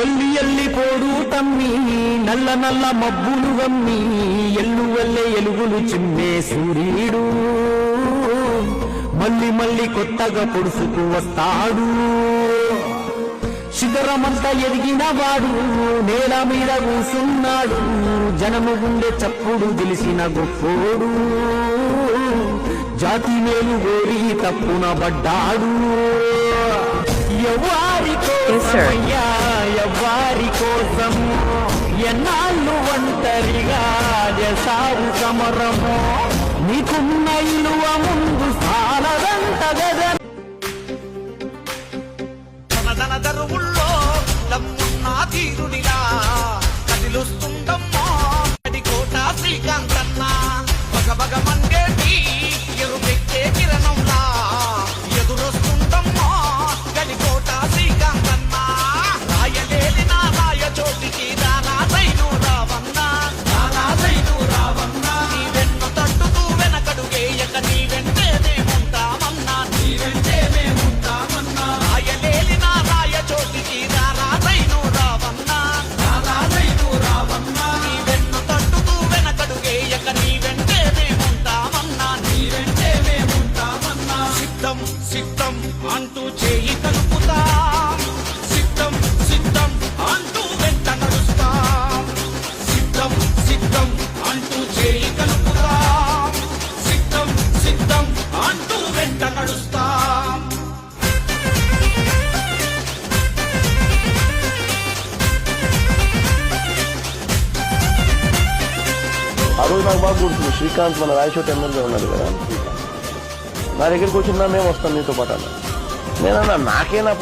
ఒల్లి ఎల్లి పోడు తమ్మి నల్ల నల్ల మబ్బులు గమ్మి ఎల్లు వల్లే ఎలుగులు చిమ్మే సూర్యుడు. మళ్ళీ మళ్ళీ కొత్తగా పొడుసుకు వస్తాడు. శిఖరమంతా ఎదిగిన వాడు నేల మీద కూసున్నాడు. జనము గుండె చప్పుడు తెలిసిన గొప్పోడు. జాతి మేలు గోరి తప్పున పడ్డాడు ఎవ్వారి ఒంటరిగా సాగు సమరము. నీకున్న ఇలువ ముందు సాలదంట గదా. దరువుల్లో దమ్మున్న తీరునిలా కదిలుస్తుందమ్మో. కోట శ్రీకాంతన్న బగ బగ సిద్ధం అంటూ చేయి కలుపుతాం సిద్ధం సిద్ధం అంటూ వెంట నడుస్తాం. సిద్ధం సిద్ధం అంటూ చేయి కలుపుతాం సిద్ధం సిద్ధం అంటూ వెంట నడుస్తాం. ఆ రోజు నాకు బాగా గుర్తుంది శ్రీకాంత్ మన రాయచోట ఎమ్మెల్యే ఉన్నాడు కదా. నా దగ్గరికి వచ్చిందా మేము వస్తాం నీతో పాటు అన్న నేనన్నా నాకే నా